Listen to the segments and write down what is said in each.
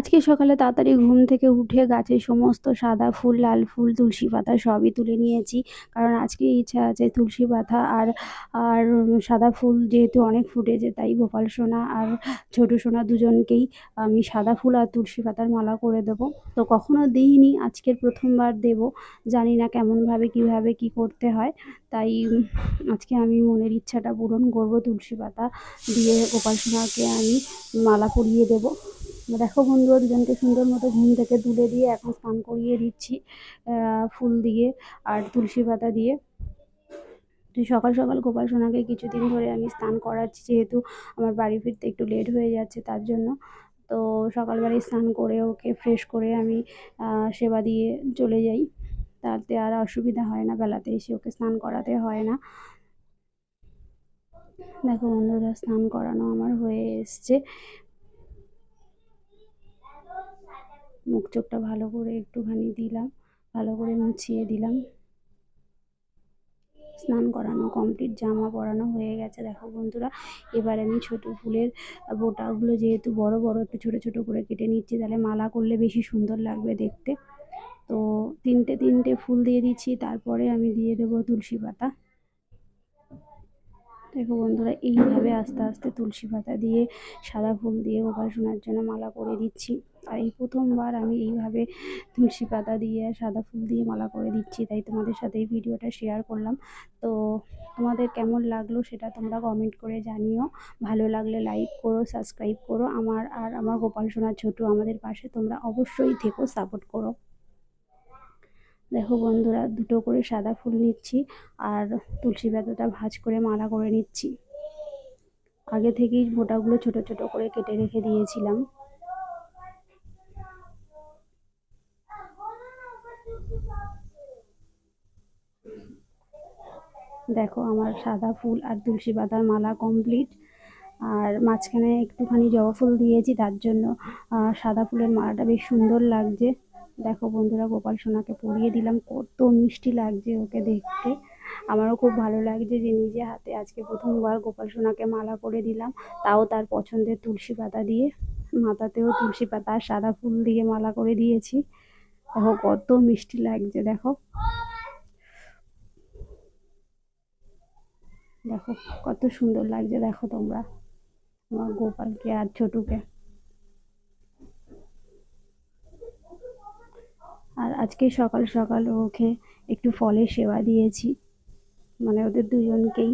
আজকে সকালে তাড়াতাড়ি ঘুম থেকে উঠে গাছে সমস্ত সাদা ফুল, লাল ফুল, তুলসী পাতা সবই তুলে নিয়েছি। কারণ আজকে ইচ্ছা আছে তুলসী পাতা আর আর সাদা ফুল যেহেতু অনেক ফুটেছে, তাই গোপাল সোনা আর ছোটো সোনা দুজনকেই আমি সাদা ফুল আর তুলসী পাতার মালা করে দেবো। তো কখনো দিইনি, আজকের প্রথমবার দেবো। জানি না কেমনভাবে, কীভাবে, কী করতে হয়। তাই আজকে আমি মনের ইচ্ছাটা পূরণ করব, তুলসী পাতা দিয়ে গোপাল সোনাকে আমি মালা পরিয়ে দেবো। দেখো বন্ধুরা, দুজনকে সুন্দর মতো ঘুম থেকে তুলে দিয়ে এখন স্নান করিয়ে দিচ্ছি ফুল দিয়ে আর তুলসী পাতা দিয়ে। সকাল সকাল গোপাল সোনাকে কিছুদিন ধরে আমি স্নান করাচ্ছি, যেহেতু আমার বাড়ি ফিরতে একটু লেট হয়ে যাচ্ছে তার জন্য। তো সকালবেলায় স্নান করে ওকে ফ্রেশ করে আমি সেবা দিয়ে চলে যাই। তাতে আর অসুবিধা হয় না বেলাতে এসে ওকে স্নান করাতে হয় না। দেখো বন্ধুরা, স্নান করানো আমার হয়ে এসছে। মুখ চোখটা ভালো করে একটুখানি দিলাম, ভালো করে মুছিয়ে দিলাম। স্নান করানো, কমপ্লিট জামা পরানো হয়ে গেছে। দেখো বন্ধুরা, এবার আমি ছোট ফুলের বোটাগুলো যেহেতু বড় বড়, একটু ছোট ছোট করে কেটে নিচ্ছি, তাহলে মালা করলে বেশি সুন্দর লাগবে দেখতে। তো তিনটে তিনটে ফুল দিয়ে দিচ্ছি, তারপরে আমি দিয়ে দেবো তুলসী পাতা। দেখো বন্ধুরা, এইভাবে আস্তে আস্তে তুলসী পাতা দিয়ে সাদা ফুল দিয়ে গোপাল সোনার জন্য মালা করে দিচ্ছি। আর এই প্রথমবার আমি এইভাবে তুলসী পাতা দিয়ে সাদা ফুল দিয়ে মালা করে দিচ্ছি, তাই তোমাদের সাথে এই ভিডিওটা শেয়ার করলাম। তো তোমাদের কেমন লাগল সেটা তোমরা কমেন্ট করে জানিও। ভালো লাগলে লাইক করো সাবস্ক্রাইব করো। আমার আর আমার গোপাল সোনার ছোটো আমাদের পাশে, তোমরা অবশ্যই থেকো সাপোর্ট করো। দেখো বন্ধুরা, দুটো করে সাদা ফুল নিচ্ছি আর তুলসী পাতাটা ভাজ করে মালা করে নিচ্ছি। আগে থেকেই মোটাগুলো ছোট ছোট করে কেটে রেখে দিয়েছিলাম। দেখো আমার সাদা ফুল আর তুলসী পাতার মালা কমপ্লিট। আর মাঝখানে একটুখানি জবা ফুল দিয়েছি, তার জন্য সাদা ফুলের মালাটা বেশ সুন্দর লাগছে। দেখো বন্ধুরা, গোপাল সোনাকে পরিয়ে দিলাম। কত মিষ্টি লাগছে ওকে দেখতে। আমারও খুব ভালো লাগছে যে নিজে হাতে আজকে প্রথমবার গোপাল সোনাকে মালা করে দিলাম। তাও তার পছন্দের তুলসী পাতা দিয়ে। মাথাতেও তুলসী পাতা আর সাদা ফুল দিয়ে মালা করে দিয়েছি। দেখো কত মিষ্টি লাগছে, দেখো। দেখো কত সুন্দর লাগছে, দেখো তোমরা। আমার গোপালকে আর ছোটুকে আর আজকে সকাল সকাল ওকে একটু ফলের সেবা দিয়েছি। মানে ওদের দুজনকেই।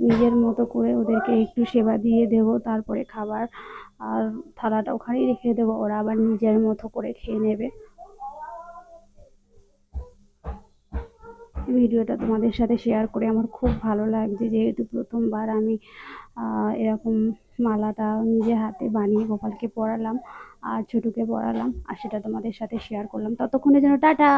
নিজের মতো করে ওদেরকে একটু সেবা দিয়ে দেবো, তারপরে খাবার আর থালাটা ওখানেই রেখে দেবো, ওরা আবার নিজের মতো করে খেয়ে নেবে। ভিডিওটা তোমাদের সাথে শেয়ার করে আমার খুব ভালো লাগছে, যেহেতু প্রথমবার আমি এরকম মালাটা নিজে হাতে বানিয়ে গোপালকে পড়ালাম আর ছোটুকে পড়ালাম আর সেটা তোমাদের সাথে শেয়ার করলাম। ততক্ষণে যেন টাটা!